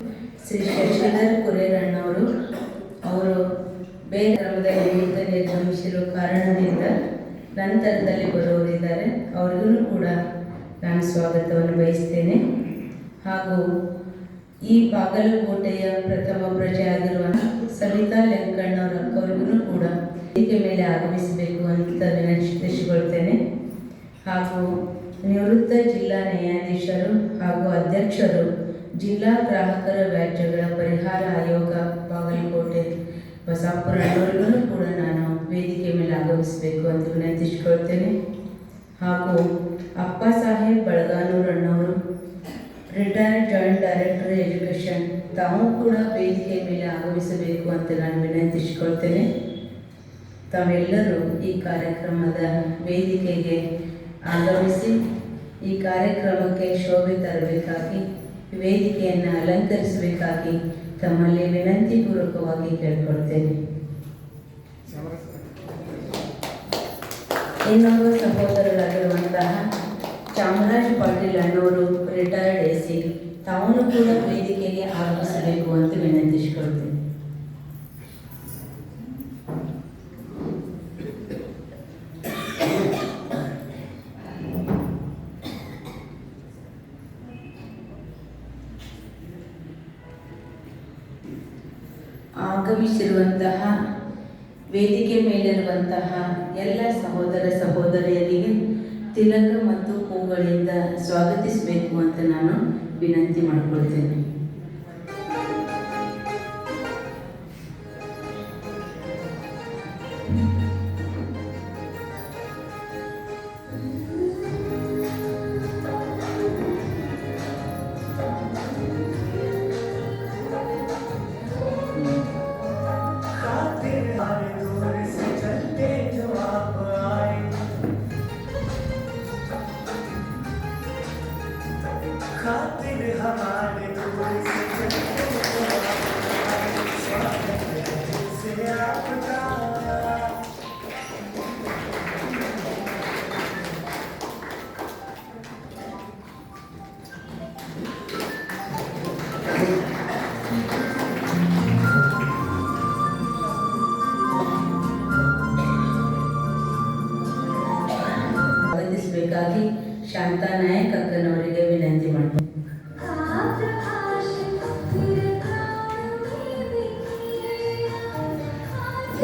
ಶ್ರೀ ಶಶಿಧರ್ ಕುರೇರಣ್ಣವರು ಅವರು ಬೇರೆ ಗ್ರಾಮದಲ್ಲಿ ನಿಮಿತ್ತ ನಿರ್ಗಮಿಸಿರುವ ಕಾರಣದಿಂದ ನಂತರದಲ್ಲಿ ಬರುವವರಿದ್ದಾರೆ. ಅವರಿಗೂ ಕೂಡ ನಾನು ಸ್ವಾಗತವನ್ನು ಬಯಸ್ತೇನೆ. ಹಾಗೂ ಈ ಬಾಗಲಕೋಟೆಯ ಪ್ರಥಮ ಪ್ರಜೆ ಆಗಿರುವ ಸವಿತಾ ಲೆಂಕಣ್ಣವರ ಅಕ್ಕವರಿಗೂ ಕೂಡ ವೇದಿಕೆ ಮೇಲೆ ಆಗಮಿಸಬೇಕು ಅಂತ ವಿನಂತಿಸಿಕೊಳ್ತೇನೆ. ಹಾಗೂ ನಿವೃತ್ತ ಜಿಲ್ಲಾ ನ್ಯಾಯಾಧೀಶರು ಹಾಗೂ ಅಧ್ಯಕ್ಷರು ಜಿಲ್ಲಾ ಗ್ರಾಹಕರ ವ್ಯಾಜ್ಯಗಳ ಪರಿಹಾರ ಆಯೋಗ, ಬಾಗಲಕೋಟೆ, ಬಸಾಪುರ ಅವರಿಗೂ ಕೂಡ ನಾನು ವೇದಿಕೆ ಮೇಲೆ ಆಗಮಿಸಬೇಕು ಅಂತ ವಿನಂತಿಸಿಕೊಳ್ತೇನೆ. ಹಾಗೂ ಅಪ್ಪ ಸಾಹೇಬ್ ಬಳಗಾನೂರಣ್ಣವರು ರಿಟೈರ್ಡ್ ಜಾಯಿಂಟ್ ಡೈರೆಕ್ಟರ್ ಎಜುಕೇಷನ್ ತಾವು ಕೂಡ ವೇದಿಕೆ ಮೇಲೆ ಆಗಮಿಸಬೇಕು ಅಂತ ನಾನು ವಿನಂತಿಸಿಕೊಳ್ತೇನೆ. ತಾವೆಲ್ಲರೂ ಈ ಕಾರ್ಯಕ್ರಮದ ವೇದಿಕೆಗೆ ಆಗಮಿಸಿ, ಈ ಕಾರ್ಯಕ್ರಮಕ್ಕೆ ಶೋಭೆ ತರಬೇಕಾಗಿ ವೇದಿಕೆಯನ್ನು ಅಲಂಕರಿಸಬೇಕಾಗಿ ತಮ್ಮಲ್ಲಿ ವಿನಂತಿಪೂರ್ವಕವಾಗಿ ಕೇಳ್ಕೊಳ್ತೇನೆ. ಇನ್ನೊಬ್ಬ ಸಹೋದರರಾಗಿರುವಂತಹ ಚಾಮರಾಜ್ ಪಾಟೀಲ್ ಅನ್ನೋರು ರಿಟೈರ್ಡ್ ಎ ಸಿ ತಾವೂ ಕೂಡ ವೇದಿಕೆಗೆ ಆಗಮಿಸಬೇಕು ಅಂತ ವಿನಂತಿಸಿಕೊಳ್ತೇನೆ. ವಿನಂತಿ ಮಾಡಿಕೊಳ್ತೇನೆ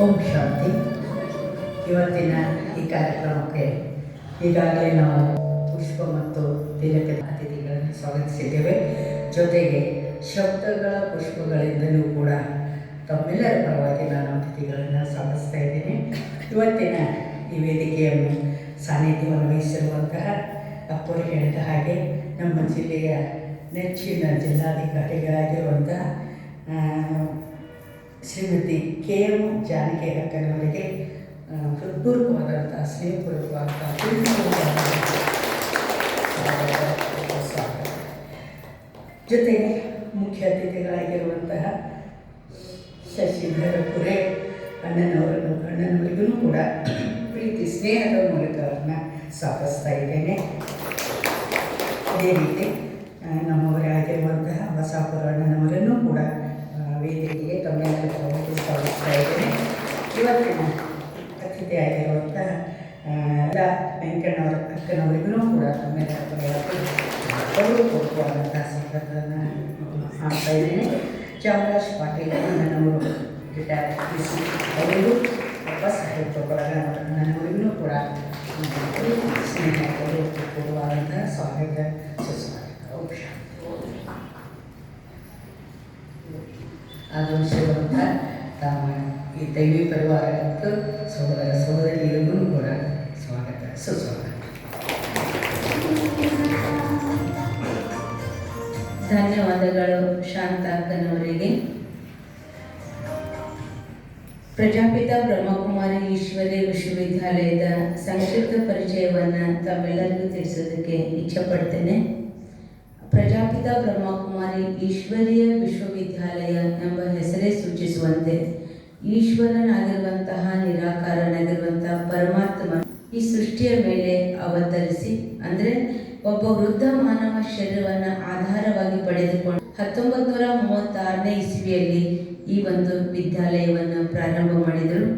ಓಂ ಶಾಂತಿ. ಇವತ್ತಿನ ಈ ಕಾರ್ಯಕ್ರಮಕ್ಕೆ ಈಗಾಗಲೇ ನಾವು ಪುಷ್ಪ ಮತ್ತು ತಿಲಕ ಅತಿಥಿಗಳನ್ನು ಸ್ವಾಗತಿಸಿದ್ದೇವೆ. ಜೊತೆಗೆ ಶಬ್ದಗಳ ಪುಷ್ಪಗಳಿಂದಲೂ ಕೂಡ ತಮ್ಮೆಲ್ಲರ ಪರವಾಗಿ ನಾನು ಅತಿಥಿಗಳನ್ನು ಸ್ವಾಗತಿಸ್ತಾ ಇದ್ದೀನಿ. ಇವತ್ತಿನ ಈ ವೇದಿಕೆಯನ್ನು ಸಾನ್ನಿಧ್ಯವನ್ನು ವಹಿಸಿರುವಂತಹ ಅಪ್ಪರು ಹೇಳಿದ ಹಾಗೆ ನಮ್ಮ ಜಿಲ್ಲೆಯ ನೆಚ್ಚಿನ ಜಿಲ್ಲಾಧಿಕಾರಿಗಳಾಗಿರುವಂತಹ ಶ್ರೀಮತಿ ಕೆ ಎಂ ಜಾನಕಿ ಅಕ್ಕನವರಿಗೆ ಹೃತ್ಪೂರ್ವಕವಾದಂಥ ಸ್ನೇಹಪೂರ್ವಕವಾದಂಥ. ಜೊತೆಗೆ ಮುಖ್ಯ ಅತಿಥಿಗಳಾಗಿರುವಂತಹ ಶಶಿಧರ ಪುರೆ, ಅಣ್ಣನವರನ್ನು, ಅಣ್ಣನವರಿಗೂ ಕೂಡ ಪ್ರೀತಿ, ಸ್ನೇಹದ ಮೂಲಕ ಅವ್ರನ್ನ ಸ್ವಾಗತಿಸ್ತಾ ಇದ್ದೇನೆ ಅದೇ ರೀತಿ ನಮ್ಮವರೇ ಆಗಿರುವಂತಹ ಬಸಾಪುರ ಅಣ್ಣನವರನ್ನು ಕೂಡ ವೇದಿಕೆಗೆ ತಮ್ಮೆಲ್ಲರ ಪರವಾಗಿ ಸ್ವಾಗತಿಸ್ತಾ ಇದ್ದೇನೆ ಇವತ್ತಿನ ಅತಿಥಿಯಾಗಿರುವಂಥ ವೆಂಕಣ್ಣವರ ಅಕ್ಕನವರಿಗೂ ಕೂಡ ತಮ್ಮೆಲ್ಲರ ಅವರು ಕೊಡುವಂಥ ಸ್ವಾಗತವನ್ನು ಮಾಡ್ತಾ ಇದ್ದೇನೆ. ಚಾಮರಾಜ್ ಪಾಟೀಲ್ ನನ್ನವರು ರಿಟೈರ್ ಪಿ ಸಿ ಅವರಿಗೂ ಒಬ್ಬ ಸಾಹಿತ್ಯ ಅಣ್ಣನವರಿಗೂ ಕೂಡ ಸ್ನೇಹ ಗೌರವಪೂರ್ವಕವಾದಂತಹ ಸ್ವಾಗತ ಸುಸ್ವಾಗತ ಓಂ ಶಾಂತಿ. ಆಗಮಿಸಿರುವಂಥ ತಮ್ಮ ಈ ದೈವಿ ಪರಿವಾರ ಮತ್ತು ಸಹೋದರ ಸಹೋದರಿಯರಿಗೂ ಕೂಡ ಸ್ವಾಗತ, ಸುಸ್ವಾಗತ. ಧನ್ಯವಾದಗಳು ಶಾಂತ ಅಕ್ಕನವರಿಗೆ. ಪ್ರಜಾಪಿತ ಬ್ರಹ್ಮಕುಮಾರಿ ಈಶ್ವರಿ ವಿಶ್ವವಿದ್ಯಾಲಯದ ಸಂಕ್ಷಿಪ್ತ ಪರಿಚಯವನ್ನು ತಮ್ಮೆಲ್ಲರಿಗೂ ತಿಳಿಸೋದಕ್ಕೆ ಇಚ್ಛಪಡ್ತೇನೆ. ಪ್ರಜಾಪಿತ ಬ್ರಹ್ಮಕುಮಾರಿ ಈಶ್ವರೀಯ ವಿಶ್ವವಿದ್ಯಾಲಯ ಎಂಬ ಹೆಸರೇ ಸೂಚಿಸುವಂತೆ ಈಶ್ವರನಾಗಿರುವಂತಹ ನಿರಾಕಾರನಾಗಿರುವಂತಹ ಪರಮಾತ್ಮ ಈ ಸೃಷ್ಟಿಯ ಮೇಲೆ ಅವತರಿಸಿ, ಅಂದರೆ ಒಬ್ಬ ವೃದ್ಧ ಮಾನವ ಶರೀರವನ್ನು ಆಧಾರವಾಗಿ ಪಡೆದುಕೊಂಡು ಹತ್ತೊಂಬತ್ತು ನೂರ ಮೂವತ್ತಾರನೇ ಇಸ್ವಿಯಲ್ಲಿ ಈ ಒಂದು ವಿದ್ಯಾಲಯವನ್ನು ಪ್ರಾರಂಭ ಮಾಡಿದರು.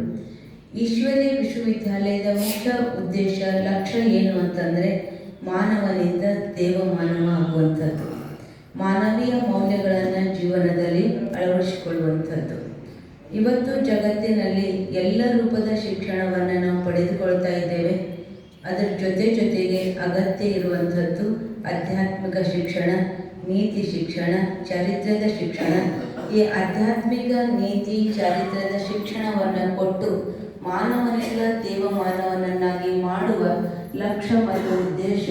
ಈಶ್ವರೀಯ ವಿಶ್ವವಿದ್ಯಾಲಯದ ಮುಖ್ಯ ಉದ್ದೇಶ ಲಕ್ಷ್ಯ ಏನು ಅಂತಂದರೆ ಮಾನವನಿಂದ ದೇವಮಾನವ ಆಗುವಂಥದ್ದು. ಮಾನವೀಯ ಮೌಲ್ಯಗಳನ್ನು ಜೀವನದಲ್ಲಿ ಅಳವಡಿಸಿಕೊಳ್ಳುವಂಥದ್ದು. ಇವತ್ತು ಜಗತ್ತಿನಲ್ಲಿ ಎಲ್ಲ ರೂಪದ ಶಿಕ್ಷಣವನ್ನು ನಾವು ಪಡೆದುಕೊಳ್ತಾ ಇದ್ದೇವೆ. ಅದರ ಜೊತೆ ಜೊತೆಗೆ ಅಗತ್ಯ ಇರುವಂಥದ್ದು ಆಧ್ಯಾತ್ಮಿಕ ಶಿಕ್ಷಣ, ನೀತಿ ಶಿಕ್ಷಣ, ಚರಿತ್ರದ ಶಿಕ್ಷಣ. ಈ ಆಧ್ಯಾತ್ಮಿಕ, ನೀತಿ, ಚರಿತ್ರದ ಶಿಕ್ಷಣವನ್ನು ಕೊಟ್ಟು ಮಾನವನಿಂದ ದೇವಮಾನವನನ್ನಾಗಿ ಮಾಡುವ ಲಕ್ಷ್ಯ ಮತ್ತು ಉದ್ದೇಶ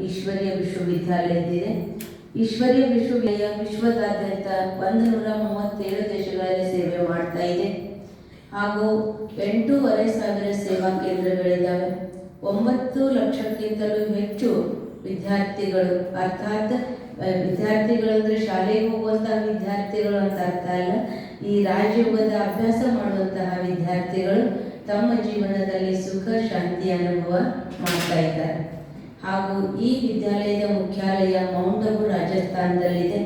ಈಶ್ವರೀಯ ವಿಶ್ವವಿದ್ಯಾಲಯದಿದೆ ಈಶ್ವರೀಯ ವಿಶ್ವವಿದ್ಯಾಲಯ ವಿಶ್ವದಾದ್ಯಂತ ಒಂದು ನೂರ ಮೂವತ್ತೇಳು ದೇಶಗಳಲ್ಲಿ ಸೇವೆ ಮಾಡ್ತಾ ಇದೆ. ಹಾಗೂ ಎಂಟೂವರೆ ಸಾವಿರ ಸೇವಾ ಕೇಂದ್ರಗಳಿದ್ದಾವೆ. ಒಂಬತ್ತು ಲಕ್ಷಕ್ಕಿಂತಲೂ ಹೆಚ್ಚು ವಿದ್ಯಾರ್ಥಿಗಳು, ಅರ್ಥಾತ್ ವಿದ್ಯಾರ್ಥಿಗಳಂದರೆ ಶಾಲೆಗೆ ಹೋಗುವಂತಹ ವಿದ್ಯಾರ್ಥಿಗಳು ಅಂತ ಅರ್ಥ ಅಲ್ಲ. ಈ ರಾಜಯೋಗದ ಅಭ್ಯಾಸ ಮಾಡುವಂತಹ ವಿದ್ಯಾರ್ಥಿಗಳು ತಮ್ಮ ಜೀವನದಲ್ಲಿ ಸುಖ, ಶಾಂತಿ ಅನುಭವ ಮಾಡ್ತಾ ಇದ್ದಾರೆ. ಹಾಗೂ ಈ ವಿದ್ಯಾಲಯದ ಮುಖ್ಯಾಲಯ ಮೌಂಟ್ ಅಬು ರಾಜಸ್ಥಾನದಲ್ಲಿದೆ.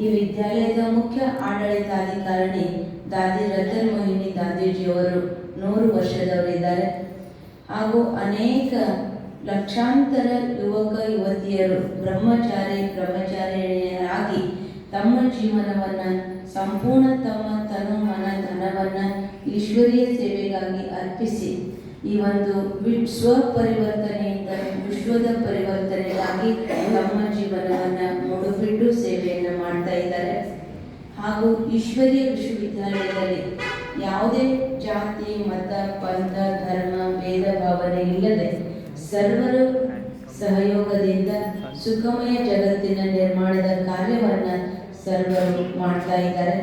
ಈ ವಿದ್ಯಾಲಯದ ಮುಖ್ಯ ಆಡಳಿತಾಧಿಕಾರಣಿ ದಾದಿ ರತನ್ ಮೋಹಿನಿ ದಾದೀಜಿಯವರು ನೂರು ವರ್ಷದವರಿದ್ದಾರೆ. ಹಾಗೂ ಅನೇಕ ಲಕ್ಷಾಂತರ ಯುವಕ, ಯುವತಿಯರು ಬ್ರಹ್ಮಚಾರಿ, ಬ್ರಹ್ಮಚಾರಿಣಿಯರಾಗಿ ತಮ್ಮ ಜೀವನವನ್ನು ಸಂಪೂರ್ಣ ತಮ್ಮ ತನು ಮನ ಧನವನ್ನು ಈಶ್ವರೀಯ ಸೇವೆಗಾಗಿ ಅರ್ಪಿಸಿ. ಈ ಒಂದು ಸ್ವಪರಿವರ್ತನೆಯಿಂದ, ವಿಶ್ವದ ಪರಿವರ್ತನೆಗಾಗಿ ತಮ್ಮ ಜೀವನವನ್ನು ಮುಡುಪಿಟ್ಟು ಸೇವೆಯನ್ನು ಮಾಡ್ತಾ ಇದ್ದಾರೆ. ಹಾಗೂ ಈಶ್ವರೀಯ ವಿಶ್ವವಿದ್ಯಾಲಯದಲ್ಲಿ ಯಾವುದೇ ಜಾತಿ, ಮತ, ಪಂಥ, ಧರ್ಮ, ಭೇದ, ಭಾವನೆ ಇಲ್ಲದೆ ಸರ್ವರ ಸಹಯೋಗದಿಂದ ಸುಖಮಯ ಜಗತ್ತಿನ ನಿರ್ಮಾಣದ ಕಾರ್ಯವನ್ನು ಸರ್ವರು ಮಾಡ್ತಾ ಇದ್ದಾರೆ.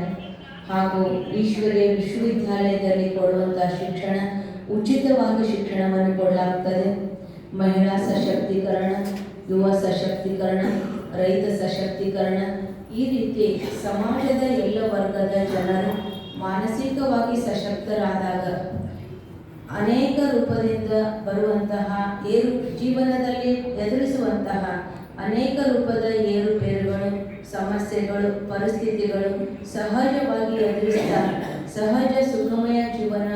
ಹಾಗೂ ಈಶ್ವರ್ಯ ವಿಶ್ವವಿದ್ಯಾಲಯದಲ್ಲಿ ಕೊಡುವಂಥ ಶಿಕ್ಷಣ ಉಚಿತವಾಗಿ ಶಿಕ್ಷಣವನ್ನು ಕೊಡಲಾಗ್ತದೆ. ಮಹಿಳಾ ಸಶಕ್ತೀಕರಣ, ಯುವ ಸಶಕ್ತೀಕರಣ, ರೈತ ಸಶಕ್ತೀಕರಣ, ಈ ರೀತಿ ಸಮಾಜದ ಎಲ್ಲ ವರ್ಗದ ಜನರು ಮಾನಸಿಕವಾಗಿ ಸಶಕ್ತರಾದಾಗ ಅನೇಕ ರೂಪದಿಂದ ಬರುವಂತಹ ಏರು, ಜೀವನದಲ್ಲಿ ಎದುರಿಸುವಂತಹ ಅನೇಕ ರೂಪದ ಏರುಪೇರುಗಳು ಸಮಸ್ಯೆಗಳು, ಪರಿಸ್ಥಿತಿಗಳು ಸಹಜವಾಗಿ ಎದುರಿಸ್ತಾ ಸಹಜ ಸುಖಮಯ ಜೀವನ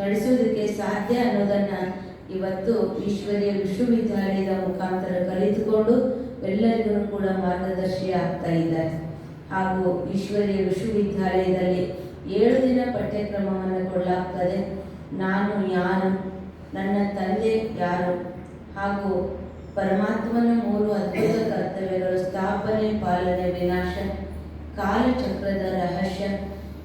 ನಡೆಸುವುದಕ್ಕೆ ಸಾಧ್ಯ ಅನ್ನೋದನ್ನು ಇವತ್ತು ಈಶ್ವರೀಯ ವಿಶ್ವವಿದ್ಯಾಲಯದ ಮುಖಾಂತರ ಕಲಿತುಕೊಂಡು ಎಲ್ಲರಿಗೂ ಕೂಡ ಮಾರ್ಗದರ್ಶಿ ಆಗ್ತಾ ಇದ್ದಾರೆ. ಹಾಗೂ ಈಶ್ವರೀಯ ವಿಶ್ವವಿದ್ಯಾಲಯದಲ್ಲಿ ಏಳು ದಿನ ಪಠ್ಯಕ್ರಮವನ್ನು ಕೊಡಲಾಗ್ತದೆ. ನಾನು ಯಾರು? ನನ್ನ ತಂದೆ ಯಾರು? ಹಾಗೂ ಪರಮಾತ್ಮನ ಮೂರು ಅದ್ಭುತ ಕರ್ತವ್ಯಗಳು, ಸ್ಥಾಪನೆ, ಪಾಲನೆ, ವಿನಾಶ, ಕಾಲಚಕ್ರದ ರಹಸ್ಯ,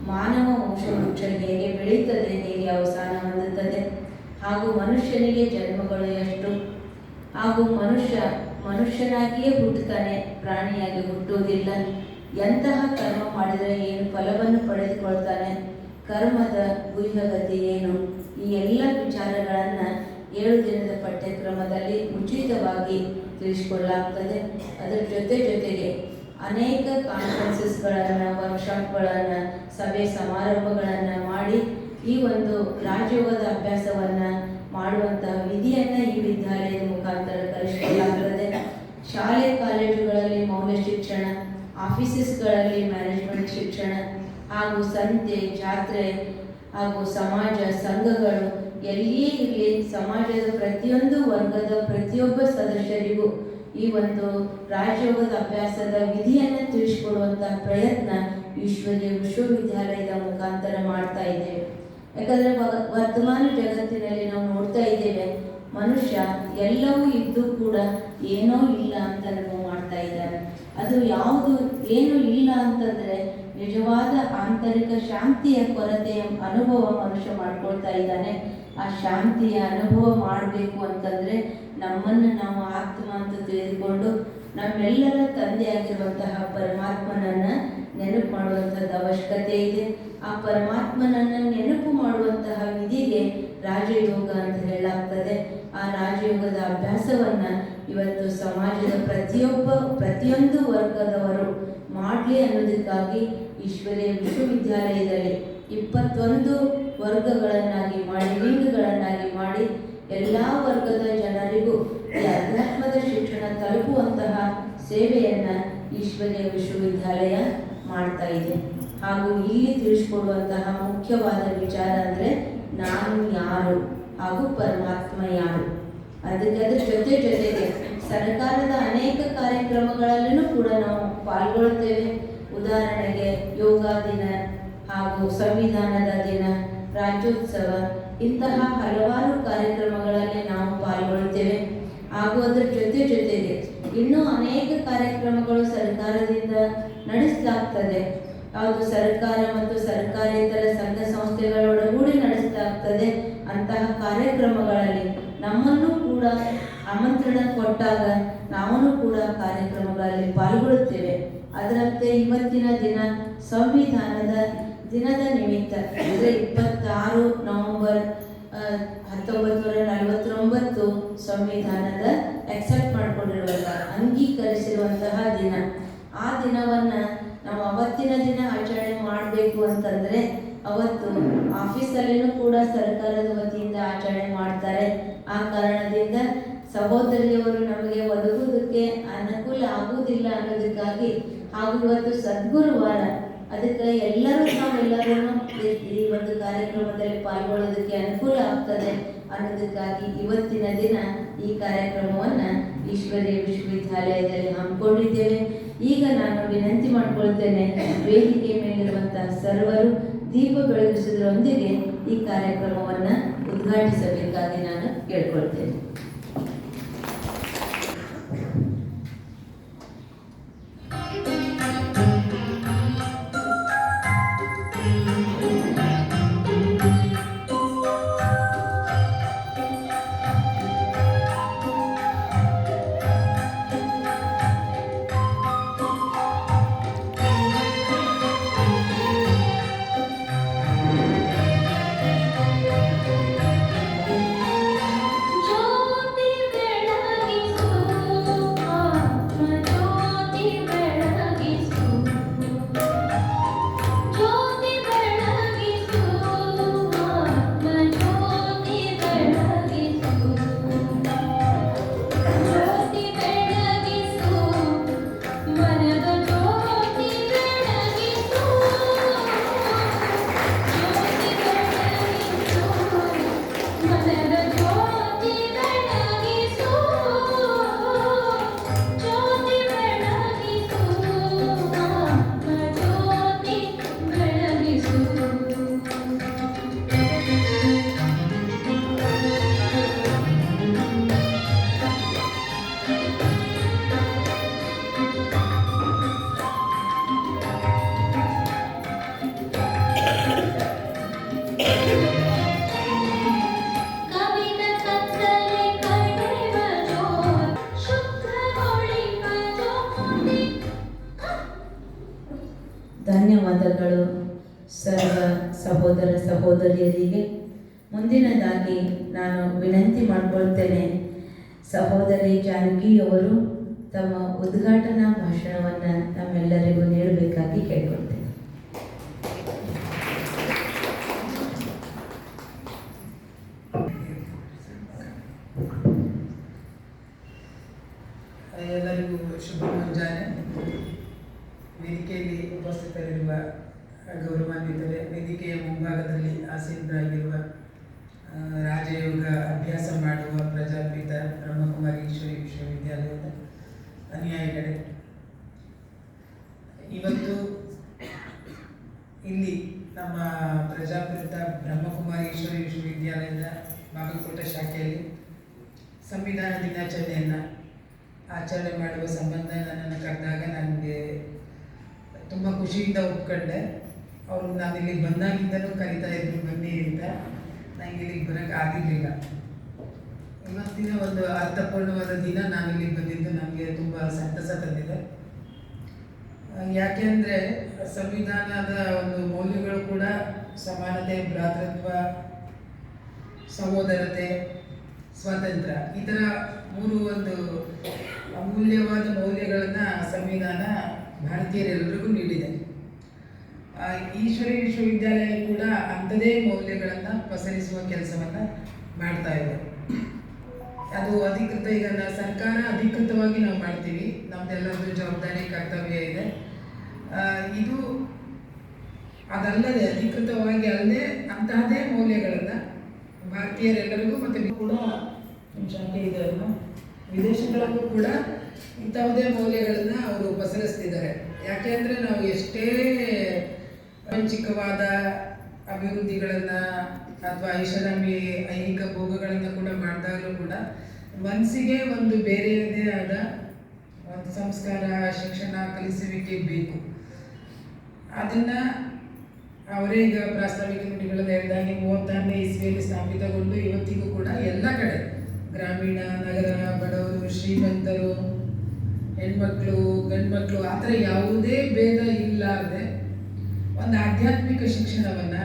ಮಾನವ ವಂಶ ವೃಕ್ಷ ಹೇಗೆ ಬೆಳೀತದೆ, ಹೇಗೆ ಅವಸಾನ ಹೊಂದುತ್ತದೆ. ಹಾಗೂ ಮನುಷ್ಯನಿಗೆ ಜನ್ಮಗಳು ಎಷ್ಟು? ಹಾಗೂ ಮನುಷ್ಯ, ಮನುಷ್ಯನಾಗಿಯೇ ಹುಟ್ಟುತ್ತಾನೆ, ಪ್ರಾಣಿಯಾಗಿ ಹುಟ್ಟುವುದಿಲ್ಲ. ಎಂತಹ ಕರ್ಮ ಮಾಡಿದರೆ ಏನು ಫಲವನ್ನು ಪಡೆದುಕೊಳ್ತಾನೆ? ಕರ್ಮದ ಗುಹ್ಯಗತಿ ಏನು? ಈ ಎಲ್ಲ ವಿಚಾರಗಳನ್ನು ಏಳು ದಿನದ ಪಠ್ಯಕ್ರಮದಲ್ಲಿ ಉಚಿತವಾಗಿ ತಿಳಿಸಿಕೊಳ್ಳಲಾಗ್ತದೆ. ಅದರ ಜೊತೆ ಜೊತೆಗೆ ಅನೇಕ ಕಾನ್ಫರೆನ್ಸಸ್ಗಳನ್ನು ವರ್ಕ್ಶಾಪ್ಗಳನ್ನು ಸಭೆ ಸಮಾರಂಭಗಳನ್ನು ಮಾಡಿ ಈ ಒಂದು ರಾಜಯೋಗದ ಅಭ್ಯಾಸವನ್ನು ಮಾಡುವಂತಹ ವಿಧಿಯನ್ನು ಈ ವಿದ್ಯಾಲಯದ ಮುಖಾಂತರ ಕಲಿಸಿಕೊಳ್ಳಲಾಗ್ತದೆ. ಶಾಲೆ, ಕಾಲೇಜುಗಳಲ್ಲಿ ಮೌಲ್ಯ ಶಿಕ್ಷಣ, ಆಫೀಸಸ್ಗಳಲ್ಲಿ ಮ್ಯಾನೇಜ್ಮೆಂಟ್ ಶಿಕ್ಷಣ ಹಾಗೂ ಸಂತೆ, ಜಾತ್ರೆ ಹಾಗೂ ಸಮಾಜ, ಸಂಘಗಳು ಎಲ್ಲಿಯೇ ಇರಲಿ, ಸಮಾಜದ ಪ್ರತಿಯೊಂದು ವರ್ಗದ ಪ್ರತಿಯೊಬ್ಬ ಸದಸ್ಯರಿಗೂ ಈ ಒಂದು ರಾಜಯೋಗದ ಅಭ್ಯಾಸದ ವಿಧಿಯನ್ನು ತಿಳಿಸಿಕೊಡುವಂತಹ ಪ್ರಯತ್ನ ವಿಶ್ವದ ವಿಶ್ವವಿದ್ಯಾಲಯದ ಮುಖಾಂತರ ಮಾಡ್ತಾ ಇದ್ದೇವೆ. ಯಾಕಂದರೆ ವರ್ತಮಾನ ಜಗತ್ತಿನಲ್ಲಿ ನಾವು ನೋಡ್ತಾ ಇದ್ದೇವೆ, ಮನುಷ್ಯ ಎಲ್ಲವೂ ಇದ್ದು ಕೂಡ ಏನೋ ಇಲ್ಲ ಅಂತ ಅನುಭವ ಮಾಡ್ತಾ ಇದ್ದಾರೆ ಅದು ಯಾವುದು ಏನು ಇಲ್ಲ ಅಂತಂದರೆ ನಿಜವಾದ ಆಂತರಿಕ ಶಾಂತಿಯ ಕೊರತೆಯ ಅನುಭವ ಮನುಷ್ಯ ಮಾಡ್ಕೊಳ್ತಾ ಇದ್ದಾನೆ. ಆ ಶಾಂತಿಯ ಅನುಭವ ಮಾಡಬೇಕು ಅಂತಂದರೆ ನಮ್ಮನ್ನು ನಾವು ಆತ್ಮ ಅಂತ ತಿಳಿದುಕೊಂಡು ನಮ್ಮೆಲ್ಲರ ತಂದೆಯಾಗಿರುವಂತಹ ಪರಮಾತ್ಮನನ್ನು ನೆನಪು ಮಾಡುವಂಥದ್ದು ಅವಶ್ಯಕತೆ ಇದೆ. ಆ ಪರಮಾತ್ಮನನ್ನು ನೆನಪು ಮಾಡುವಂತಹ ವಿಧಿಗೆ ರಾಜಯೋಗ ಅಂತ ಹೇಳಲಾಗ್ತದೆ. ಆ ರಾಜಯೋಗದ ಅಭ್ಯಾಸವನ್ನು ಇವತ್ತು ಸಮಾಜದ ಪ್ರತಿಯೊಬ್ಬ, ಪ್ರತಿಯೊಂದು ವರ್ಗದವರು ಮಾಡಲಿ ಅನ್ನೋದಕ್ಕಾಗಿ ಈಶ್ವರೀಯ ವಿಶ್ವವಿದ್ಯಾಲಯದಲ್ಲಿ ಇಪ್ಪತ್ತೊಂದು ವರ್ಗಗಳನ್ನಾಗಿ ಮಾಡಿ, ಲಿಂಗಗಳನ್ನಾಗಿ ಮಾಡಿ ಎಲ್ಲ ವರ್ಗದ ಜನರಿಗೂ ಈ ಅಧ್ಯಾತ್ಮದ ಶಿಕ್ಷಣ ತಲುಪುವಂತಹ ಸೇವೆಯನ್ನು ಈಶ್ವರ್ಯ ವಿಶ್ವವಿದ್ಯಾಲಯ ಮಾಡ್ತಾ ಇದೆ. ಹಾಗೂ ಇಲ್ಲಿ ತಿಳಿಸ್ಕೊಡುವಂತಹ ಮುಖ್ಯವಾದ ವಿಚಾರ ಅಂದರೆ ನಾನು ಯಾರು ಹಾಗೂ ಪರಮಾತ್ಮ ಯಾರು. ಅದಕ್ಕೆ ಅದ್ರ ಜೊತೆ ಜೊತೆಗೆ ಸರ್ಕಾರದ ಅನೇಕ ಕಾರ್ಯಕ್ರಮಗಳಲ್ಲೂ ಕೂಡ ನಾವು ಪಾಲ್ಗೊಳ್ಳುತ್ತೇವೆ ಉದಾಹರಣೆಗೆ ಯೋಗ ದಿನ ಹಾಗೂ ಸಂವಿಧಾನದ ದಿನ. ರಾಜ್ಯೋತ್ಸವ. ಇಂತಹ ಹಲವಾರು ಕಾರ್ಯಕ್ರಮಗಳಲ್ಲಿ ನಾವು ಪಾಲ್ಗೊಳ್ಳುತ್ತೇವೆ ಹಾಗೂ ಅದರ ಜೊತೆ ಜೊತೆಗೆ ಇನ್ನೂ ಅನೇಕ ಕಾರ್ಯಕ್ರಮಗಳು ಸರ್ಕಾರದಿಂದ ನಡೆಸಲಾಗ್ತದೆ. ಹಾಗೂ ಸರ್ಕಾರ ಮತ್ತು ಸರ್ಕಾರೇತರ ಸಂಘ ಸಂಸ್ಥೆಗಳೊಡಗೂಡಿ ನಡೆಸಲಾಗ್ತದೆ ಅಂತಹ ಕಾರ್ಯಕ್ರಮಗಳಲ್ಲಿ ನಮ್ಮನ್ನು ಕೂಡ ಆಮಂತ್ರಣ ಕೊಟ್ಟಾಗ ನಾವು ಕೂಡ ಕಾರ್ಯಕ್ರಮಗಳಲ್ಲಿ ಪಾಲ್ಗೊಳ್ಳುತ್ತೇವೆ ಅದರಂತೆ ಇವತ್ತಿನ ದಿನ ಸಂವಿಧಾನದ ದಿನದ ನಿಮಿತ್ತ, ಅಂದರೆ ಇಪ್ಪತ್ತಾರು ನವೆಂಬರ್ ಹತ್ತೊಂಬತ್ತು ನೂರ ನಲವತ್ತೊಂಬತ್ತು ಸಂವಿಧಾನದ ಅಕ್ಸೆಪ್ಟ್ ಮಾಡಿಕೊಂಡಿರುವಂತಹ ಅಂಗೀಕರಿಸಿರುವಂತಹ ದಿನ. ಆ ದಿನವನ್ನು ನಾವು ಅವತ್ತಿನ ದಿನ ಆಚರಣೆ ಮಾಡಬೇಕು ಅಂತಂದರೆ, ಅವತ್ತು ಆಫೀಸಲ್ಲಿನೂ ಕೂಡ ಸರ್ಕಾರದ ವತಿಯಿಂದ ಆಚರಣೆ ಮಾಡ್ತಾರೆ. ಆ ಕಾರಣದಿಂದ ಸಹೋದರಿಯವರು ನಮಗೆ ಒದಗುವುದಕ್ಕೆ ಅನುಕೂಲ ಆಗುವುದಿಲ್ಲ ಅನ್ನೋದಕ್ಕಾಗಿ ಹಾಗೂ ಇವತ್ತು ಸದ್ಗುರುವಾರ ಅದಕ್ಕೆ ಎಲ್ಲರೂ ನಾವೆಲ್ಲರೂ ಈ- ಈ ಒಂದು ಕಾರ್ಯಕ್ರಮದಲ್ಲಿ ಪಾಲ್ಗೊಳ್ಳೋದಕ್ಕೆ ಅನುಕೂಲ ಆಗ್ತದೆ ಅನ್ನೋದಕ್ಕಾಗಿ ಇವತ್ತಿನ ದಿನ ಈ ಕಾರ್ಯಕ್ರಮವನ್ನು ಈಶ್ವರ್ಯ ವಿಶ್ವವಿದ್ಯಾಲಯದಲ್ಲಿ ಹಮ್ಮಿಕೊಂಡಿದ್ದೇವೆ. ಈಗ ನಾನು ವಿನಂತಿ ಮಾಡಿಕೊಳ್ತೇನೆ, ವೇದಿಕೆ ಮೇಲಿರುವಂತಹ ಸರ್ವರು ದೀಪ ಬೆಳಗಿಸುವುದರೊಂದಿಗೆ ಈ ಕಾರ್ಯಕ್ರಮವನ್ನು ಉದ್ಘಾಟಿಸಬೇಕಾಗಿ ನಾನು ಕೇಳ್ಕೊಳ್ತೇನೆ. ಸಹೋದರಿಯರಿಗೆ, ಮುಂದಿನದಾಗಿ ನಾನು ವಿನಂತಿ ಮಾಡಿಕೊಳ್ತೇನೆ. ಸಹೋದರಿ ಜಾನಕಿಯವರು ತಮ್ಮ ಉದ್ಘಾಟನಾ ಭಾಷಣವನ್ನು ನಮ್ಮೆಲ್ಲರಿಗೂ ನೀಡಬೇಕಾಗಿ ಕೇಳ್ಕೊಳ್ತೇನೆ. ಎಲ್ಲರಿಗೂ ಶುಭ ಮುಂಜಾನೆ. ವೇದಿಕೆಯಲ್ಲಿ ಉಪಸ್ಥಿತರಿರುವ ಗೌರವಾನ್ವಿತರೆ ವೇದಿಕೆಯ ಮುಂಭಾಗದಲ್ಲಿ ಆಸೀನರಾಗಿರುವ ರಾಜಯೋಗ ಅಭ್ಯಾಸ ಮಾಡುವ ಪ್ರಜಾಪೀಠ ಬ್ರಹ್ಮಕುಮಾರಿ ಈಶ್ವರಿ ವಿಶ್ವವಿದ್ಯಾಲಯದ ಅನುಯಾಯಿಗಳೇ ಇವತ್ತು ಇಲ್ಲಿ ನಮ್ಮ ಪ್ರಜಾಪೀಠ ಬ್ರಹ್ಮಕುಮಾರಿ ಈಶ್ವರಿ ವಿಶ್ವವಿದ್ಯಾಲಯದ ಬಾಗಲಕೋಟ ಶಾಖೆಯಲ್ಲಿ ಸಂವಿಧಾನ ದಿನಾಚರಣೆಯನ್ನು ಆಚರಣೆ ಮಾಡುವ ಸಂಬಂಧ ನನ್ನನ್ನು ಕರೆದಾಗ ನನಗೆ ತುಂಬ ಖುಷಿಯಿಂದ ಒಪ್ಕೊಂಡೆ. ಅವರು ನಾನು ಇಲ್ಲಿಗೆ ಬಂದಾಗಿಂದನೂ ಕರಿತಾ ಇದ್ರು ಬನ್ನಿ ಅಂತ. ನನಗೆ ಇಲ್ಲಿಗೆ ಬರೋಕ್ಕೆ ಆಗಿರಲಿಲ್ಲ. ಇವತ್ತಿನ ಒಂದು ಅರ್ಥಪೂರ್ಣವಾದ ದಿನ ನಾನು ಇಲ್ಲಿಗೆ ಬಂದಿದ್ದು ನನಗೆ ತುಂಬ ಸಂತಸ ತಂದಿದೆ. ಯಾಕೆಂದ್ರೆ ಯಾಕೆಂದರೆ ಸಂವಿಧಾನದ ಒಂದು ಮೌಲ್ಯಗಳು ಕೂಡ ಸಮಾನತೆ, ಭ್ರಾತೃತ್ವ, ಸಹೋದರತೆ, ಸ್ವಾತಂತ್ರ್ಯ, ಈ ಥರ ಮೂರು ಒಂದು ಅಮೂಲ್ಯವಾದ ಮೌಲ್ಯಗಳನ್ನು ಸಂವಿಧಾನ ಭಾರತೀಯರೆಲ್ಲರಿಗೂ ನೀಡಿದೆ. ಈಶ್ವರಿ ವಿಶ್ವವಿದ್ಯಾಲಯ ಕೂಡ ಅಂಥದೇ ಮೌಲ್ಯಗಳನ್ನು ಪಸರಿಸುವ ಕೆಲಸವನ್ನು ಮಾಡ್ತಾ ಇದೆ. ಅದು ಅಧಿಕೃತ, ಈಗ ಸರ್ಕಾರ ಅಧಿಕೃತವಾಗಿ ನಾವು ಮಾಡ್ತೀವಿ. ನಮ್ದೆಲ್ಲರದ್ದು ಜವಾಬ್ದಾರಿ, ಕರ್ತವ್ಯ ಇದೆ. ಇದು ಅದಲ್ಲದೆ ಅಧಿಕೃತವಾಗಿ ಅಲ್ಲದೆ ಅಂತಹದೇ ಮೌಲ್ಯಗಳನ್ನು ಭಾರತೀಯರೆಲ್ಲರಿಗೂ ಮತ್ತು ಕೂಡ ನಿಮ್ಮ ಇದೆ ಅಲ್ವಾ? ವಿದೇಶಗಳಲ್ಲೂ ಕೂಡ ಇಂಥವುದೇ ಮೌಲ್ಯಗಳನ್ನು ಅವರು ಪಸರಿಸ್ತಿದ್ದಾರೆ. ಯಾಕೆಂದರೆ ನಾವು ಎಷ್ಟೇ ವಂಚಿಕವಾದ ಅಭಿವೃದ್ಧಿಗಳನ್ನು ಅಥವಾ ಐಷಾರಾಮಿ ಐಹಿಕ ಭೋಗಗಳನ್ನು ಕೂಡ ಮಾಡಿದಾಗಲೂ ಕೂಡ ಮನಸ್ಸಿಗೆ ಒಂದು ಬೇರೆಯದೇ ಆದ ಸಂಸ್ಕಾರ, ಶಿಕ್ಷಣ, ಕಲಿಸುವಿಕೆ ಬೇಕು. ಅದನ್ನು ಅವರೇ ಈಗ ಪ್ರಾಸ್ತಾವಿಕ ನುಡಿಗಳಲ್ಲಿ ಹೇಳಿದಾಗೆ ಮೂವತ್ತಾರನೇ ಇಸ್ವಿಯಲ್ಲಿ ಸ್ಥಾಪಿತಗೊಂಡು ಇವತ್ತಿಗೂ ಕೂಡ ಎಲ್ಲ ಕಡೆ ಗ್ರಾಮೀಣ, ನಗರ, ಬಡವರು, ಶ್ರೀಮಂತರು, ಹೆಣ್ಮಕ್ಳು, ಗಂಡ್ಮಕ್ಳು, ಆ ಥರ ಯಾವುದೇ ಭೇದ ಇಲ್ಲದೆ ಒಂದು ಆಧ್ಯಾತ್ಮಿಕ ಶಿಕ್ಷಣವನ್ನು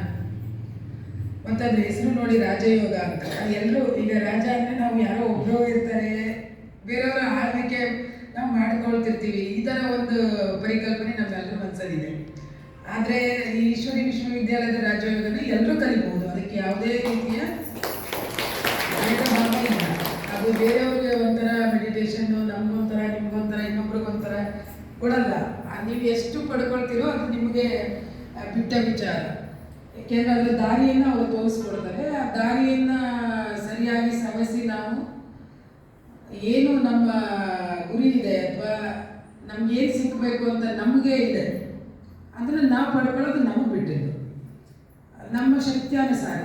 ಮತ್ತು ಅದ್ರ ಹೆಸರು ನೋಡಿ ರಾಜಯೋಗ ಅಂತ. ಎಲ್ಲರೂ ಈಗ ರಾಜ ಅಂದರೆ ನಾವು ಯಾರೋ ಒಬ್ಬರು ಇರ್ತಾರೆ, ಬೇರೆಯವರ ಆಳ್ವಿಕೆ ನಾವು ಮಾಡ್ಕೊಳ್ತಿರ್ತೀವಿ. ಈ ಥರ ಒಂದು ಪರಿಕಲ್ಪನೆ ನಮ್ಮೆಲ್ಲರ ಮನಸ್ಸಲ್ಲಿದೆ ಆದರೆ ಈಶ್ವರಿ ವಿಶ್ವವಿದ್ಯಾಲಯದ ರಾಜಯೋಗನ ಎಲ್ಲರೂ ಕಲಿಬಹುದು. ಅದಕ್ಕೆ ಯಾವುದೇ ರೀತಿಯ ಅದು ಬೇರೆಯವ್ರಿಗೆ ಒಂಥರ ಮೆಡಿಟೇಷನ್ನು ನಮಗೊಂಥರ ನಿಮ್ಗೊಂಥರ ಇನ್ನೊಬ್ರಿಗೊಂಥರ ಕೊಡಲ್ಲ. ನೀವು ಎಷ್ಟು ಪಡ್ಕೊಳ್ತೀರೋ ಅದು ನಿಮಗೆ ಬಿಟ್ಟ ವಿಚಾರ ಯಾಕೆಂದ್ರೆ ಅದ್ರ ದಾರಿಯನ್ನು ಅವರು ತೋರಿಸ್ಕೊಡ್ತಾರೆ. ಆ ದಾರಿಯನ್ನು ಸರಿಯಾಗಿ ಸವಸಿ ನಾವು ಏನು ನಮ್ಮ ಗುರಿ ಇದೆ ಅಥವಾ ನಮ್ಗೇನು ಸಿಕ್ಕಬೇಕು ಅಂತ ನಮಗೆ ಇದೆ ಅದನ್ನು ನಾವು ಪಡ್ಕೊಳ್ಳೋದು ನಮಗೆ ಬಿಟ್ಟಿದ್ದು. ನಮ್ಮ ಶಕ್ತಿಯಾನುಸಾರ.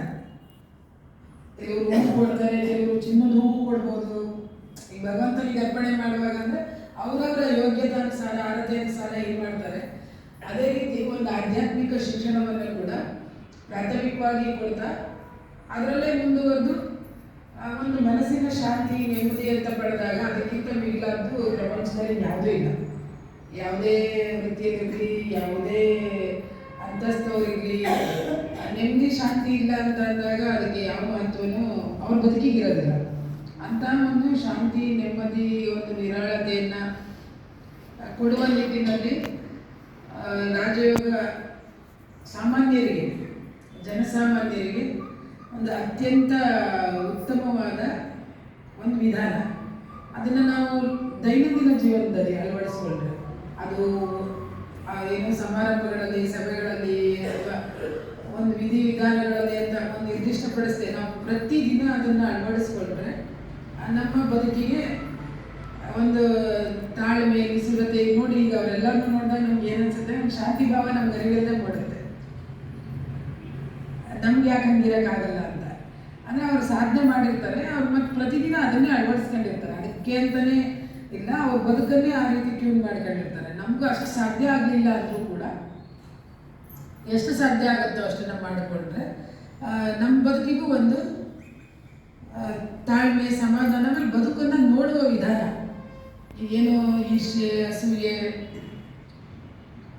ಕೆಲವರು ಹೂವು ಕೊಡ್ತಾರೆ, ಕೆಲವರು ಚಿನ್ನದ ಹೂವು ಕೊಡ್ಬೋದು. ಈ ಭಗವಂತನಿಗೆ ಅರ್ಪಣೆ ಮಾಡುವಾಗ ಅಂದರೆ ಅವರವರ ಯೋಗ್ಯತಾನುಸಾರ ಅರ್ಹತೆಯನುಸಾರ ಏನು ಮಾಡ್ತಾರೆ ಅದೇ ರೀತಿ ಒಂದು ಆಧ್ಯಾತ್ಮಿಕ ಶಿಕ್ಷಣವನ್ನು ಕೂಡ ಪ್ರಾಥಮಿಕವಾಗಿ ಕೊಡ್ತಾ, ಅದರಲ್ಲೇ ಮುಂದುವರೆದು ಒಂದು ಮನಸ್ಸಿನ ಶಾಂತಿ, ನೆಮ್ಮದಿ ಅಂತ ಪಡೆದಾಗ ಅದಕ್ಕಿಂತ ಮಿಗಿಲಾದ್ದು ಪ್ರಪಂಚದಲ್ಲಿ ಯಾವುದೂ ಇಲ್ಲ. ಯಾವುದೇ ವೃತ್ತಿಯಲ್ಲಿರಲಿ, ಯಾವುದೇ ಅಂತಸ್ತವರಿರಲಿ ನೆಮ್ಮದಿ, ಶಾಂತಿ ಇಲ್ಲ ಅಂತ ಅಂದಾಗ ಅದಕ್ಕೆ ಯಾವ ಮಹತ್ವನೂ ಅವ್ರ ಬದುಕಿಗಿರೋದಿಲ್ಲ. ಅಂತ ಒಂದು ಶಾಂತಿ, ನೆಮ್ಮದಿ, ಒಂದು ನಿರಾಳತೆಯನ್ನು ಕೊಡುವ ನಿಟ್ಟಿನಲ್ಲಿ ರಾಜಯೋಗ ಸಾಮಾನ್ಯರಿಗೆ, ಜನಸಾಮಾನ್ಯರಿಗೆ ಒಂದು ಅತ್ಯಂತ ಉತ್ತಮವಾದ ಒಂದು ವಿಧಾನ. ಅದನ್ನು ನಾವು ದೈನಂದಿನ ಜೀವನದಲ್ಲಿ ಅಳವಡಿಸ್ಕೊಂಡ್ರೆ, ಅದು ಏನು ಸಮಾರಂಭಗಳಲ್ಲಿ, ಸಭೆಗಳಲ್ಲಿ ಅಥವಾ ಒಂದು ವಿಧಿ ವಿಧಾನಗಳಲ್ಲಿ ಅಂತ ಒಂದು ನಿರ್ದಿಷ್ಟಪಡಿಸ್ತೇವೆ ನಾವು ಪ್ರತಿದಿನ ಅದನ್ನು ಅಳವಡಿಸ್ಕೊಂಡ್ರೆ ನಮ್ಮ ಬದುಕಿಗೆ ಒಂದು ತಾಳ್ಮೆ ಬಿಸಿರತೆ ನೋಡಿ ಈಗ ನೋಡಿದಾಗ ನಮ್ಗೆ ಏನನ್ಸುತ್ತೆ? ಒಂದು ಶಾಂತಿ ಭಾವ ನಮ್ಗೆ ಅರಿವಿಲ್ಲದೆ ಮಾಡುತ್ತೆ. ನಮ್ಗೆ ಯಾಕೆ ಹಂಗಿರೋಕ್ಕಾಗಲ್ಲ ಅಂತ. ಅಂದರೆ ಅವ್ರು ಸಾಧನೆ ಮಾಡಿರ್ತಾರೆ, ಅವ್ರು ಮತ್ತೆ ಪ್ರತಿದಿನ ಅದನ್ನೇ ಅಳವಡಿಸ್ಕೊಂಡಿರ್ತಾರೆ. ಅದಕ್ಕೆ ಅಂತಲೇ ಇಲ್ಲ, ಅವ್ರ ಬದುಕನ್ನೇ ಆ ರೀತಿ ಟ್ಯೂನ್ ಮಾಡ್ಕೊಂಡಿರ್ತಾರೆ. ನಮಗೂ ಅಷ್ಟು ಸಾಧ್ಯ ಆಗಲಿಲ್ಲ ಅಂದರೂ ಕೂಡ, ಎಷ್ಟು ಸಾಧ್ಯ ಆಗುತ್ತೋ ಅಷ್ಟನ್ನು ಮಾಡಿಕೊಂಡ್ರೆ ನಮ್ಮ ಬದುಕಿಗೂ ಒಂದು ತಾಳ್ಮೆ, ಸಮಾಧಾನ ಆಮೇಲೆ ಬದುಕನ್ನು ನೋಡುವ ವಿಧಾನ. ಏನು ಈರ್ಷೆ ಅಸೂಯೆ,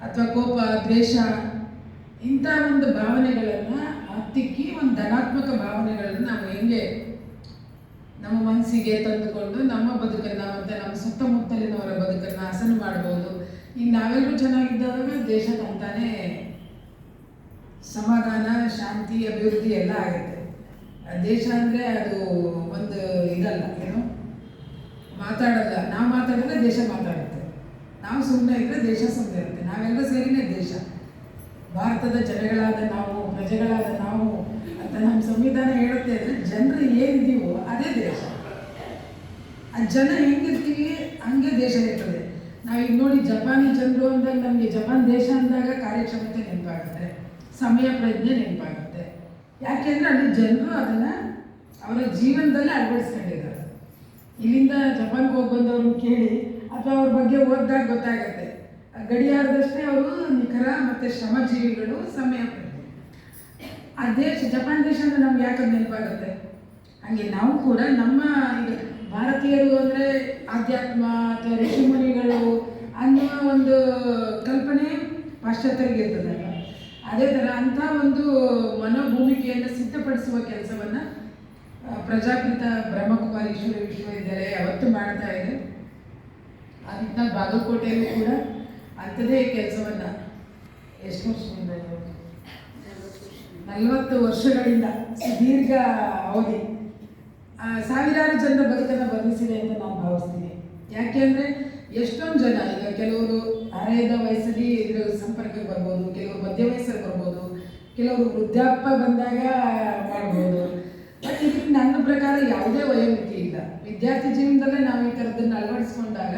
ಅಥವಾ ಕೋಪ, ದ್ವೇಷ, ಇಂಥ ಒಂದು ಭಾವನೆಗಳನ್ನು ಹತ್ತಿಕ್ಕಿ ಒಂದು ಧನಾತ್ಮಕ ಭಾವನೆಗಳನ್ನು ನಾವು ಹೆಂಗೆ ನಮ್ಮ ಮನಸ್ಸಿಗೆ ತಂದುಕೊಂಡು ನಮ್ಮ ಬದುಕನ್ನು ಮತ್ತು ನಮ್ಮ ಸುತ್ತಮುತ್ತಲಿನವರ ಬದುಕನ್ನು ಹಸನು ಮಾಡ್ಬೋದು. ಈಗ ನಾವೆಲ್ಲರೂ ಚೆನ್ನಾಗಿದ್ದಾಗ ದೇಶ ತಂತಾನೇ ಸಮಾಧಾನ, ಶಾಂತಿ, ಅಭಿವೃದ್ಧಿ ಎಲ್ಲ ಆಗುತ್ತೆ ದೇಶ ಅಂದರೆ ಅದು ಒಂದು ಇದಲ್ಲ, ಏನು? ಮಾತಾಡಲ್ಲ. ನಾವು ಮಾತಾಡಿದ್ರೆ ದೇಶ ಮಾತಾಡುತ್ತೆ. ನಾವು ಸುಮ್ಮನೆ ಇದ್ದರೆ ದೇಶ ಸುಮ್ಮನೆ ಇರುತ್ತೆ. ನಾವೆಲ್ಲ ಸೇರಿನೇ ದೇಶ. ಭಾರತದ ಜನಗಳಾದ ನಾವು, ಪ್ರಜೆಗಳಾದ ಅಂತ ನಮ್ಮ ಸಂವಿಧಾನ ಹೇಳುತ್ತೆ ಅಂದರೆ ಜನರು ಏನಿದೀವೋ ಅದೇ ದೇಶ. ಆ ಜನ ಹೆಂಗಿರ್ತೀವಿ ಹಂಗೆ ದೇಶ ಇರ್ತದೆ. ನಾವು ಈಗ ನೋಡಿ ಜಪಾನಿ ಜನರು ಅಂದಾಗ ನಮಗೆ ಜಪಾನ್ ದೇಶ ಅಂದಾಗ ಕಾರ್ಯಕ್ಷಮತೆ ನೆನಪಾಗುತ್ತೆ. ಸಮಯ ಪ್ರಜ್ಞೆ ನೆನಪಾಗುತ್ತೆ. ಯಾಕೆಂದರೆ ಅಲ್ಲಿ ಜನರು ಅದನ್ನು ಅವರ ಜೀವನದಲ್ಲಿ ಅಳವಡಿಸ್ಕೊಂಡಿದ್ದಾರೆ. ಇಲ್ಲಿಂದ ಜಪಾನ್ಗೆ ಹೋಗಿ ಬಂದವ್ರನ್ನ ಕೇಳಿ ಅಥವಾ ಅವ್ರ ಬಗ್ಗೆ ಓದಿದಾಗ ಗೊತ್ತಾಗುತ್ತೆ. ಗಡಿಯಾರದಷ್ಟೇ ಅವರು ನಿಖರ ಮತ್ತು ಶ್ರಮಜೀವಿಗಳು ಸಮಯ ಆ ದೇಶ, ಜಪಾನ್ ದೇಶ ಅಂದರೆ ನಮ್ಗೆ ಯಾಕೆ ನೆನಪಾಗುತ್ತೆ? ಹಾಗೆ ನಾವು ಕೂಡ ನಮ್ಮ ಈಗ ಭಾರತೀಯರು ಅಂದರೆ ಆಧ್ಯಾತ್ಮ ಅಥವಾ ಋಷಿಮುನಿಗಳು ಅನ್ನುವ ಒಂದು ಕಲ್ಪನೆ ಪಾಶ್ಚಾತ್ಯರಿಗೆ ಇರ್ತದಲ್ಲ ಅದೇ ಥರ ಅಂಥ ಒಂದು ಮನೋಭೂಮಿಕೆಯನ್ನು ಸಿದ್ಧಪಡಿಸುವ ಕೆಲಸವನ್ನು ಪ್ರಜಾಪಿತ ಬ್ರಹ್ಮಕುಮಾರೀಶ್ವರ ವಿಶ್ವವಿದ್ಯಾಲಯ ಯಾವತ್ತು ಮಾಡ್ತಾ ಇದೆ. ನಿಟ್ಟಿನಲ್ಲಿ ಬಾಗಲಕೋಟೆಯಲ್ಲೂ ಕೂಡ ಅಂಥದೇ ಕೆಲಸವನ್ನು ಎಷ್ಟು ವರ್ಷದಿಂದ? ನಲವತ್ತು ವರ್ಷಗಳಿಂದ ಸುದೀರ್ಘ ಅವಧಿ. ಸಾವಿರಾರು ಜನರ ಬದುಕನ್ನು ಬದಲಿಸಿದೆ ಅಂತ ನಾನು ಭಾವಿಸ್ತೀನಿ. ಯಾಕೆ ಅಂದರೆ ಎಷ್ಟೊಂದು ಜನ, ಈಗ ಕೆಲವರು ಹರೆಯದ ವಯಸ್ಸಲ್ಲಿ ಇದ್ರ ಸಂಪರ್ಕಕ್ಕೆ ಬರ್ಬೋದು, ಕೆಲವರು ಮಧ್ಯ ವಯಸ್ಸಲ್ಲಿ ಬರ್ಬೋದು, ಕೆಲವರು ವೃದ್ಧಾಪ್ಯ ಬಂದಾಗ ಮಾಡ್ಬೋದು. ಬಟ್ ಇದಕ್ಕೆ ನನ್ನ ಪ್ರಕಾರ ಯಾವುದೇ ವಯೋಮಿತಿ ಇಲ್ಲ. ವಿದ್ಯಾರ್ಥಿ ಜೀವನದಲ್ಲೇ ನಾವು ಈ ಥರದ್ದನ್ನು ಅಳವಡಿಸ್ಕೊಂಡಾಗ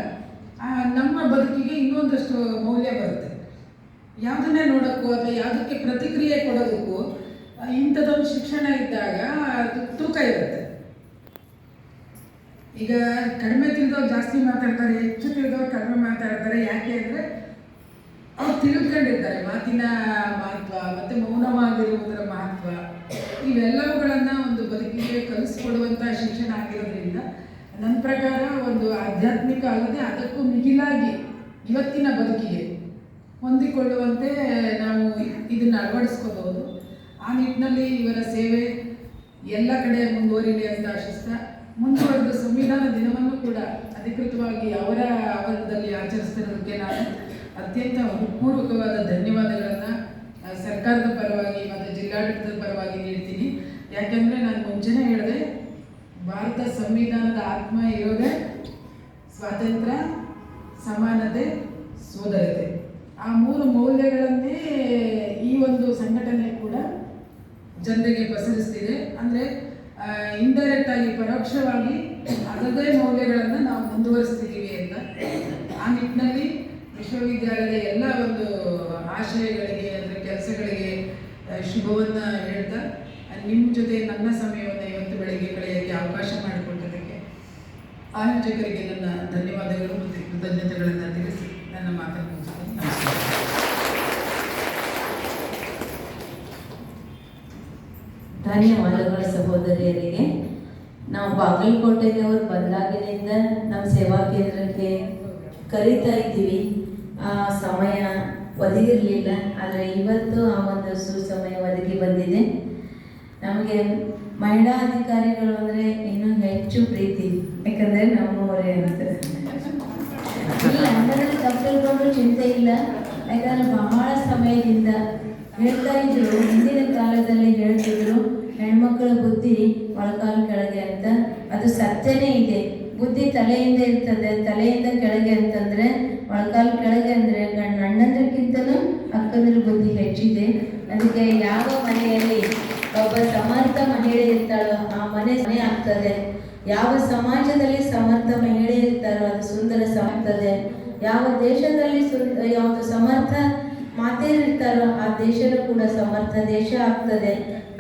ನಮ್ಮ ಬದುಕಿಗೆ ಇನ್ನೊಂದಷ್ಟು ಮೌಲ್ಯ ಬರುತ್ತೆ. ಯಾವುದನ್ನೇ ನೋಡೋಕ್ಕೂ ಅಥವಾ ಯಾವುದಕ್ಕೆ ಪ್ರತಿಕ್ರಿಯೆ ಕೊಡೋದಕ್ಕೂ ಇಂಥದ್ದೊಂದು ಶಿಕ್ಷಣ ಇದ್ದಾಗ ಅದು ತೂಕ ಇರುತ್ತೆ. ಈಗ ಕಡಿಮೆ ತಿಳಿದವ್ರು ಜಾಸ್ತಿ ಮಾತಾಡ್ತಾರೆ, ಹೆಚ್ಚು ತಿಳಿದವ್ರು ಕಡಿಮೆ ಮಾತಾಡ್ತಾರೆ, ಯಾಕೆ ಅಂದರೆ ಅವ್ರು ತಿಳ್ಕೊಂಡಿರ್ತಾರೆ, ಮಾತಿನ ಮಹತ್ವ ಮತ್ತು ಮೌನವಾಗಿರುವುದರ ಮಹತ್ವ. ಇವೆಲ್ಲವುಗಳನ್ನು ಒಂದು ಬದುಕಿಗೆ ಕಲಿಸ್ಕೊಡುವಂಥ ಶಿಕ್ಷಣ ಆಗಿರೋದ್ರಿಂದ ನನ್ನ ಪ್ರಕಾರ ಒಂದು ಆಧ್ಯಾತ್ಮಿಕ ಅಲ್ಲದೆ ಅದಕ್ಕೂ ಮಿಗಿಲಾಗಿ ಇವತ್ತಿನ ಬದುಕಿಗೆ ಹೊಂದಿಕೊಳ್ಳುವಂತೆ ನಾವು ಇದನ್ನು ಅಳವಡಿಸ್ಕೋಬಹುದು. ಆ ನಿಟ್ಟಿನಲ್ಲಿ ಇವರ ಸೇವೆ ಎಲ್ಲ ಕಡೆ ಮುಂದುವರಿಲಿ ಅಂತ ಆಶಿಸ್ತಾ, ಮುಂದುವರೆದು ಸಂವಿಧಾನ ದಿನವನ್ನು ಕೂಡ ಅಧಿಕೃತವಾಗಿ ಅವರ ಆವರಣದಲ್ಲಿ ಆಚರಿಸ್ತಿರೋದಕ್ಕೆ ನಾನು ಅತ್ಯಂತ ಹೃತ್ಪೂರ್ವಕವಾದ ಧನ್ಯವಾದಗಳನ್ನು ಸರ್ಕಾರದ ಪರವಾಗಿ ಮತ್ತು ಜಿಲ್ಲಾಡಳಿತದ ಪರವಾಗಿ ನೀಡ್ತೀನಿ ಯಾಕೆಂದರೆ ನಾನು ಮುಂಚೆನೇ ಹೇಳಿದೆ, ಭಾರತ ಸಂವಿಧಾನದ ಆತ್ಮ ಇರೋದೇ ಸ್ವಾತಂತ್ರ್ಯ, ಸಮಾನತೆ, ಸೋದರತೆ. ಆ ಮೂರು ಮೌಲ್ಯಗಳನ್ನೇ ಈ ಒಂದು ಸಂಘಟನೆ ಕೂಡ ಜನರಿಗೆ ಪಸರಿಸ್ತಿದೆ ಅಂದರೆ ಇಂಡೈರೆಕ್ಟ್ ಆಗಿ ಪರೋಕ್ಷವಾಗಿ ಅದರದೇ ಮೌಲ್ಯಗಳನ್ನು ನಾವು ಮುಂದುವರಿಸ್ತಿದ್ದೀವಿ ಅಂತ. ಆ ನಿಟ್ಟಿನಲ್ಲಿ ವಿಶ್ವವಿದ್ಯಾಲಯದ ಎಲ್ಲ ಒಂದು ಆಶಯಗಳಿಗೆ, ಅಂದರೆ ಕೆಲಸಗಳಿಗೆ ಶುಭವನ್ನು ಹೇಳ್ತಾ ನಿಮ್ಮ ಜೊತೆ ನನ್ನ ಸಮಯವನ್ನು ಇವತ್ತು ಬೆಳಗ್ಗೆ ಕಳೆಯೋಕ್ಕೆ ಅವಕಾಶ ಮಾಡಿಕೊಟ್ಟದಕ್ಕೆ ಆಯೋಜಕರಿಗೆ ನನ್ನ ಧನ್ಯವಾದಗಳು ಮತ್ತು ಕೃತಜ್ಞತೆಗಳನ್ನು ತಿಳಿಸಿ. ನನ್ನ ಮಾತನ್ನು ಧನ್ಯವಾದಗಳು ಸಹೋದರಿಯರಿಗೆ. ನಾವು ಬಾಗಲಕೋಟೆಯವರು ಬಂದಾಗಿನಿಂದ ನಮ್ಮ ಸೇವಾ ಕೇಂದ್ರಕ್ಕೆ ಕರೀತಾ ಇದ್ದೀವಿ. ಆ ಸಮಯ ಒದಗಿರಲಿಲ್ಲ, ಆದರೆ ಇವತ್ತು ಆ ಒಂದು ಸುಸಮಯ ಒದಗಿ ಬಂದಿದೆ. ನಮಗೆ ಮಹಿಳಾ ಅಧಿಕಾರಿಗಳು ಅಂದರೆ ಇನ್ನೂ ಹೆಚ್ಚು ಪ್ರೀತಿ, ಯಾಕಂದರೆ ನಮ್ಮವರೇ ಅಂತ. ಇಲ್ಲ ಅದರಲ್ಲಿ ತಪ್ಪು ಚಿಂತೆ ಇಲ್ಲ. ಯಾಕಂದ್ರೆ ಬಹಳ ಸಮಯದಿಂದ ಹೇಳ್ತಾ ಇದ್ರು, ಹಿಂದಿನ ಕಾಲದಲ್ಲಿ ಹೇಳ್ತಿದ್ರು, ಹೆಣ್ಮಕ್ಳ ಬುದ್ಧಿ ಒಳಕಾಲು ಕೆಳಗೆ ಅಂತ. ಅದು ಸತ್ಯನೇ ಇದೆ. ಬುದ್ಧಿ ತಲೆಯಿಂದ ಇರ್ತದೆ, ತಲೆಯಿಂದ ಕೆಳಗೆ ಅಂತಂದ್ರೆ ಒಳಕಾಲು ಕೆಳಗೆ ಅಂದ್ರೆ ಗಂಡ ಅಣ್ಣಂದ್ರಕ್ಕಿಂತಲೂ ಅಕ್ಕಂದ್ರ ಬುದ್ಧಿ ಹೆಚ್ಚಿದೆ. ಅದಕ್ಕೆ ಯಾವ ಮನೆಯಲ್ಲಿ ಒಬ್ಬ ಸಮರ್ಥ ಮಹಿಳೆ ಇರ್ತಾಳೋ, ಆ ಮನೆ ಮನೆ ಆಗ್ತದೆ. ಯಾವ ಸಮಾಜದಲ್ಲಿ ಸಮರ್ಥ ಮಹಿಳೆ ಇರ್ತಾರೋ ಅದು ಸುಂದರ ಸಮರ್ಥದೆ ಯಾವ ದೇಶದಲ್ಲಿ ಯಾವುದು ಸಮರ್ಥ ಮಾತೇರಿರ್ತಾರೋ ಆ ದೇಶನೂ ಕೂಡ ಸಮರ್ಥ ದೇಶ ಆಗ್ತದೆ.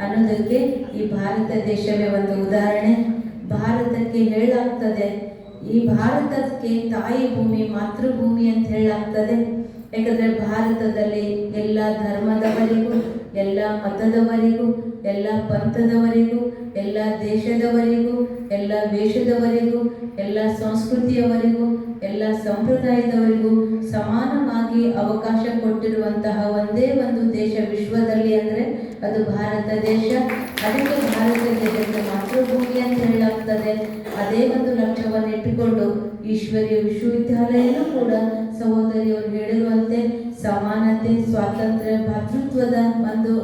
ಅನ್ನೋದಕ್ಕೆ ಈ ಭಾರತ ದೇಶವೇ ಒಂದು ಉದಾಹರಣೆ. ಭಾರತಕ್ಕೆ ಹೇಳಾಗ್ತದೆ, ಈ ಭಾರತಕ್ಕೆ ತಾಯಿ ಭೂಮಿ, ಮಾತೃಭೂಮಿ ಅಂತ ಹೇಳಾಗ್ತದೆ. ಯಾಕಂದರೆ ಭಾರತದಲ್ಲಿ ಎಲ್ಲ ಧರ್ಮದವರಿಗೂ ಎಲ್ಲ ಮತದವರಿಗೂ, ಎಲ್ಲ ಪಂಥದವರಿಗೂ, ಎಲ್ಲ ದೇಶದವರಿಗೂ, ಎಲ್ಲ ವೇಷದವರಿಗೂ, ಎಲ್ಲ ಸಂಸ್ಕೃತಿಯವರಿಗೂ, ಎಲ್ಲ ಸಂಪ್ರದಾಯದವರಿಗೂ ಸಮಾನವಾಗಿ ಅವಕಾಶ ಕೊಟ್ಟಿರುವಂತಹ ಒಂದೇ ಒಂದು ದೇಶ ವಿಶ್ವದಲ್ಲಿ ಅಂದರೆ ಅದು ಭಾರತ ದೇಶ. ಅದಕ್ಕೆ ಭಾರತ ದೇಶಕ್ಕೆ ಮಾತೃಭೂಮಿ ಅಂತ ಹೇಳಲಾಗ್ತದೆ. ಅದೇ ಒಂದು ಲಕ್ಷ್ಯವನ್ನು ಇಟ್ಟುಕೊಂಡು ಈಶ್ವರೀಯ ವಿಶ್ವವಿದ್ಯಾಲಯನೂ ಕೂಡ ಸಹೋದರಿಯವರು ಹೇಳಿರುವಂತೆ ಸಮಾನತೆ, ಸ್ವಾತಂತ್ರ್ಯ ಭಾತೃತ್ವದ ಒಂದು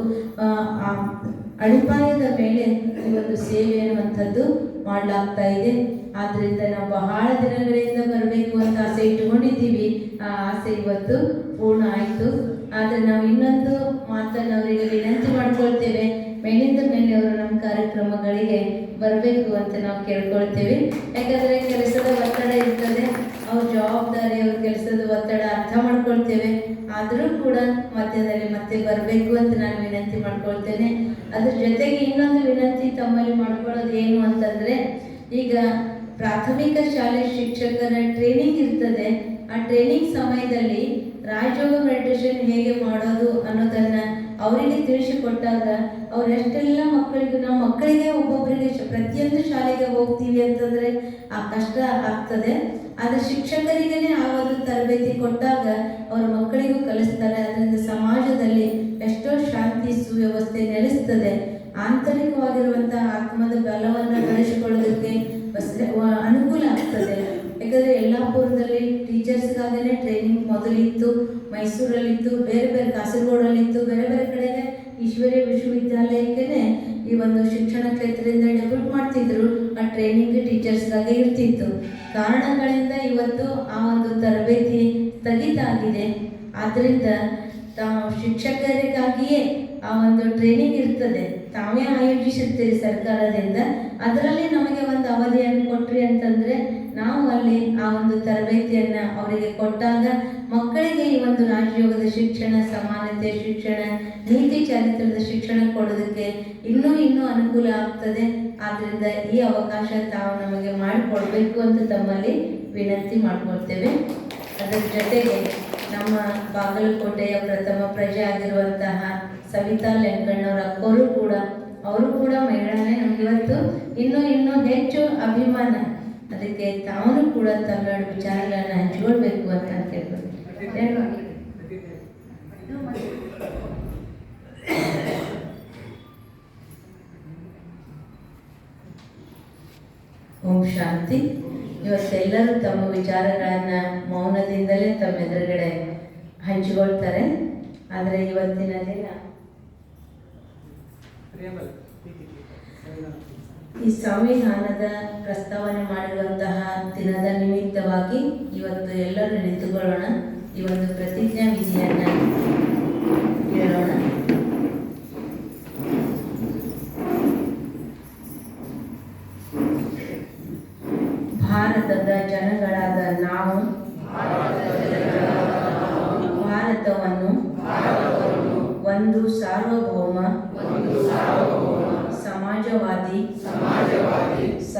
ಅಡಿಪಾಯದ ಮೇಲೆ ಈ ಒಂದು ಸೇವೆ ಅನ್ನುವಂಥದ್ದು ಮಾಡಲಾಗ್ತಾ ಇದೆ. ಆದ್ರಿಂದ ನಾವು ಬಹಳ ದಿನಗಳಿಂದ ಬರಬೇಕು ಅಂತ ಆಸೆ ಇಟ್ಟುಕೊಂಡಿದ್ದೀವಿ. ಆ ಆಸೆ ಇವತ್ತು ಪೂರ್ಣ ಆಯಿತು. ಆದರೆ ನಾವು ಇನ್ನೊಂದು ಮಾತನ್ನು ಅವರಿಗೆ ವಿನಂತಿ ಮಾಡ್ಕೊಳ್ತೇವೆ. ಮೇಲಿಂದ ಮೇಲೆ ಅವರು ನಮ್ಮ ಕಾರ್ಯಕ್ರಮಗಳಿಗೆ ಬರಬೇಕು ಅಂತ ನಾವು ಕೇಳ್ಕೊಳ್ತೀವಿ. ಯಾಕಂದರೆ ಕೆಲಸದ ಒತ್ತಡ ಇರ್ತದೆ. ಅವ್ರ ಜವಾಬ್ದಾರಿ, ಅವ್ರ ಕೆಲಸದ ಒತ್ತಡ ಅರ್ಥ ಮಾಡ್ಕೊಳ್ತೇವೆ. ಆದರೂ ಕೂಡ ಮಧ್ಯದಲ್ಲಿ ಮತ್ತೆ ಬರಬೇಕು ಅಂತ ನಾನು ವಿನಂತಿ ಮಾಡ್ಕೊಳ್ತೇನೆ. ಅದ್ರ ಜೊತೆಗೆ ಇನ್ನೊಂದು ವಿನಂತಿ ತಮ್ಮಲ್ಲಿ ಮಾಡ್ಕೊಳ್ಳೋದು ಏನು ಅಂತಂದರೆ, ಈಗ ಪ್ರಾಥಮಿಕ ಶಾಲೆ ಶಿಕ್ಷಕರ ಟ್ರೈನಿಂಗ್ ಇರ್ತದೆ. ಆ ಟ್ರೈನಿಂಗ್ ಸಮಯದಲ್ಲಿ ರಾಜಯೋಗ ಮೆಡಿಟೇಷನ್ ಹೇಗೆ ಮಾಡೋದು ಅನ್ನೋದನ್ನ ಅವರಿಗೆ ತಿಳಿಸಿಕೊಟ್ಟಾಗ ಅವ್ರು ಎಷ್ಟೆಲ್ಲ ಮಕ್ಕಳಿಗೆ ನಾವು ಮಕ್ಕಳಿಗೆ ಒಬ್ಬೊಬ್ಬರಿಗೆ ಪ್ರತಿಯೊಂದು ಶಾಲೆಗೆ ಹೋಗ್ತೀವಿ ಅಂತಂದ್ರೆ ಆ ಕಷ್ಟ ಆಗ್ತದೆ. ಆದರೆ ಆ ಒಂದು ತರಬೇತಿ ಕೊಟ್ಟಾಗ ಅವ್ರ ಮಕ್ಕಳಿಗೂ ಕಲಿಸ್ತಾರೆ. ಅದರಿಂದ ಸಮಾಜದಲ್ಲಿ ಎಷ್ಟೋ ಶಾಂತಿ ಸುವ್ಯವಸ್ಥೆ ನೆಲೆಸ್ತದೆ. ಆಂತರಿಕವಾಗಿರುವಂತಹ ಆತ್ಮದ ಬಲವನ್ನು ಬೆಳೆಸಿಕೊಳ್ಳೋದಕ್ಕೆ ಅನುಕೂಲ ಆಗ್ತದೆ. ಯಾಕಂದರೆ ಯಲ್ಲಾಪುರದಲ್ಲಿ ಟೀಚರ್ಸ್ಗಾಗಲೇ ಟ್ರೈನಿಂಗ್ ಮೊದಲಿತ್ತು, ಮೈಸೂರಲ್ಲಿತ್ತು, ಬೇರೆ ಬೇರೆ ಕಾಸರಗೋಡಲ್ಲಿತ್ತು, ಬೇರೆ ಬೇರೆ ಕಡೆಗೆ ಈಶ್ವರಿ ವಿಶ್ವವಿದ್ಯಾಲಯಕ್ಕೇ ಈ ಒಂದು ಶಿಕ್ಷಣ ಕ್ಷೇತ್ರದಿಂದ ಡೆವಲಪ್ ಮಾಡ್ತಿದ್ರು, ಆ ಟ್ರೈನಿಂಗ್ ಟೀಚರ್ಸ್ಗಾಗೆ ಇರ್ತಿತ್ತು. ಕಾರಣಗಳಿಂದ ಇವತ್ತು ಆ ಒಂದು ತರಬೇತಿ ಸ್ಥಗಿತ ಆಗಿದೆ ಆದ್ದರಿಂದ ತಾವು ಶಿಕ್ಷಕರಿಗಾಗಿಯೇ ಆ ಒಂದು ಟ್ರೈನಿಂಗ್ ಇರ್ತದೆ. ತಾವೇ ಆಯೋಜಿಸುತ್ತೀರಿ ಸರ್ಕಾರದಿಂದ. ಅದರಲ್ಲಿ ನಮಗೆ ಒಂದು ಅವಧಿಯನ್ನು ಕೊಟ್ರಿ ಅಂತಂದ್ರೆ ನಾವು ಅಲ್ಲಿ ಆ ಒಂದು ತರಬೇತಿಯನ್ನ ಅವರಿಗೆ ಕೊಟ್ಟಾಗ ಮಕ್ಕಳಿಗೆ ಈ ಒಂದು ರಾಜಯೋಗದ ಶಿಕ್ಷಣ, ಸಮಾನತೆ ಶಿಕ್ಷಣ, ನೀತಿ ಚರಿತ್ರದ ಶಿಕ್ಷಣ ಕೊಡೋದಕ್ಕೆ ಇನ್ನೂ ಇನ್ನೂ ಅನುಕೂಲ ಆಗ್ತದೆ. ಆದ್ರಿಂದ ಈ ಅವಕಾಶ ತಾವು ನಮಗೆ ಮಾಡಿಕೊಡ್ಬೇಕು ಅಂತ ತಮ್ಮಲ್ಲಿ ವಿನಂತಿ ಮಾಡ್ಕೊಳ್ತೇವೆ. ಅದರ ಜೊತೆಗೆ ನಮ್ಮ ಬಾಗಲಕೋಟೆಯ ಪ್ರಥಮ ಪ್ರಜೆ ಆಗಿರುವಂತಹ ಸವಿತಾ ಲೆಂಕಣ್ಣವರ ಅಕ್ಕವರು ಕೂಡ, ಅವರು ಕೂಡ ಮಹಿಳಾನೇ ನಮ್ಗೆ ಇವತ್ತು. ಇನ್ನೂ ಇನ್ನೂ ಹೆಚ್ಚು ಅಭಿಮಾನ. ಅದಕ್ಕೆ ತಾವು ಕೂಡ ತಮ್ಮ ವಿಚಾರಗಳನ್ನ ಹಂಚ್ಕೊಳ್ಬೇಕು ಅಂತ ಏನು? ಓಂ ಶಾಂತಿ. ಇವತ್ತೆಲ್ಲರೂ ತಮ್ಮ ವಿಚಾರಗಳನ್ನ ಮೌನದಿಂದಲೇ ತಮ್ಮ ಎದುರುಗಡೆ ಹಂಚಿಕೊಳ್ತಾರೆ. ಆದರೆ ಇವತ್ತಿನ ದಿನ ಈ ಸಂವಿಧಾನದ ಪ್ರಸ್ತಾವನೆ ಮಾಡಿರುವಂತಹ ದಿನದ ನಿಮಿತ್ತವಾಗಿ ಇವತ್ತು ಎಲ್ಲರೂ ನಿಂತುಕೊಳ್ಳೋಣ. ಈ ಒಂದು ಪ್ರತಿಜ್ಞಾ ವಿಧಿಯನ್ನ ಹೇಳೋಣ ಭಾರತದ ಜನಗಳಾದ ನಾವು ಭಾರತವನ್ನು ಒಂದು ಸಾರ್ವಭೌಮ ಸಮಾಜವಾದಿ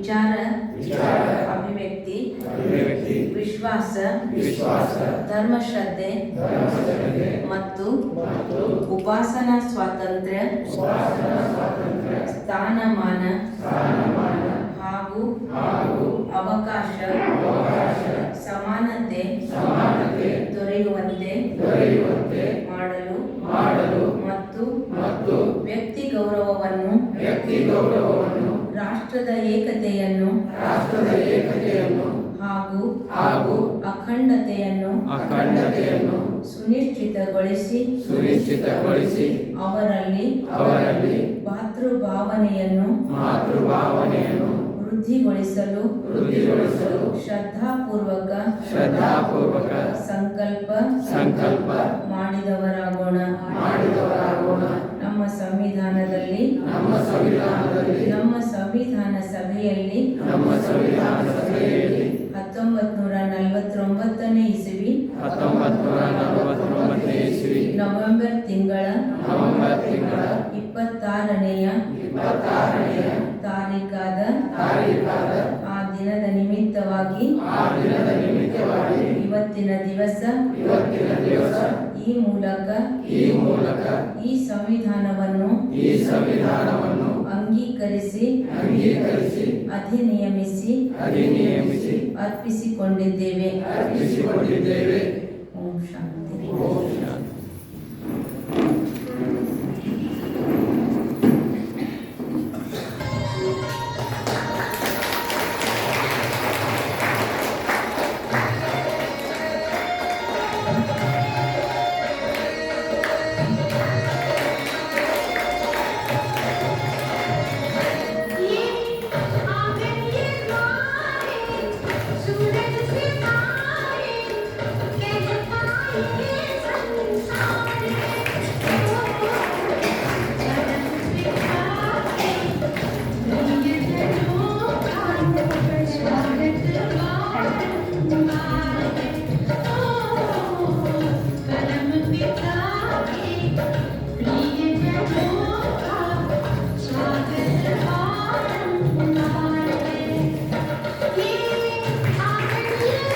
ವಿಚಾರ ಅಭಿವ್ಯಕ್ತಿ ವಿಶ್ವಾಸ ಧರ್ಮಶ್ರದ್ಧೆ ಮತ್ತು ಉಪಾಸನಾ ಸ್ವಾತಂತ್ರ್ಯ ಸ್ಥಾನಮಾನ ಹಾಗೂ ಅವಕಾಶ ಸಮಾನತೆ ದೊರೆಯುವಂತೆ ಮಾಡಲು ಮತ್ತು ವ್ಯಕ್ತಿ ಗೌರವವನ್ನು ರಾಷ್ಟ್ರದ ಏಕತೆಯನ್ನು ರಾಷ್ಟ್ರದ ಏಕತೆಯನ್ನು ಹಾಗೂ ಹಾಗೂ ಅಖಂಡತೆಯನ್ನು ಅಖಂಡತೆಯನ್ನು ಸುನಿಶ್ಚಿತಗೊಳಿಸಿ ಸುನಿಶ್ಚಿತಗೊಳಿಸಿ ಅವರಲ್ಲಿ ಅವರಲ್ಲಿ ಮಾತೃಭಾವನೆಯನ್ನು ಮಾತೃಭಾವನೆಯನ್ನು ವೃದ್ಧಿಗೊಳಿಸಲು ವೃದ್ಧಿಗೊಳಿಸಲು ಶ್ರದ್ಧಾಪೂರ್ವಕ ಶ್ರದ್ಧಾಪೂರ್ವಕ ಸಂಕಲ್ಪ ಸಂಕಲ್ಪ ಮಾಡಿದವರಾಗೋಣ. ಮಾಡಿದವರಾಗೋಣ. ನಮ್ಮ ಸಂವಿಧಾನದಲ್ಲಿ ನಮ್ಮ ಸಂವಿಧಾನದಲ್ಲಿ ನಮ್ಮ ಸಂವಿಧಾನ ಸಭೆಯಲ್ಲಿ ನಮ್ಮ ಸಂವಿಧಾನ ಸಭೆಯಲ್ಲಿ ಹತ್ತೊಂಬತ್ ನೂರ ನಲವತ್ತೊಂಬತ್ತನೇ ಇಸವಿ ಹತ್ತೊಂಬತ್ತು ನೂರ ನಲವತ್ತೊಂಬತ್ತನೇ ಇಸ್ವಿ ನವೆಂಬರ್ ತಿಂಗಳ ನವೆಂಬರ್ ತಿಂಗಳ ಇಪ್ಪತ್ತಾರನೆಯ ಇಪ್ಪತ್ತಾರನೆಯ ತಾರೀಕಾದ ತಾರೀಕಾದ ಆ ದಿನದ ನಿಮಿತ್ತವಾಗಿ ಆ ದಿನದ ನಿಮಿತ್ತವಾಗಿ ಇವತ್ತಿನ ದಿವಸ ಇವತ್ತಿನ ದಿವಸ ಈ ಮೂಲಕ ಈ ಮೂಲಕ ಈ ಸಂವಿಧಾನವನ್ನು ಈ ಸಂವಿಧಾನವನ್ನು ಅಂಗೀಕರಿಸಿ ಅಂಗೀಕರಿಸಿ ಅಧಿನಿಯಮಿಸಿ ಅಧಿನಿಯಮಿಸಿ ಅರ್ಪಿಸಿಕೊಂಡಿದ್ದೇವೆ. ಅರ್ಪಿಸಿಕೊಂಡಿದ್ದೇವೆ. ಓಂ ಶಾಂತಿ. ಓಂ ಶಾಂತಿ.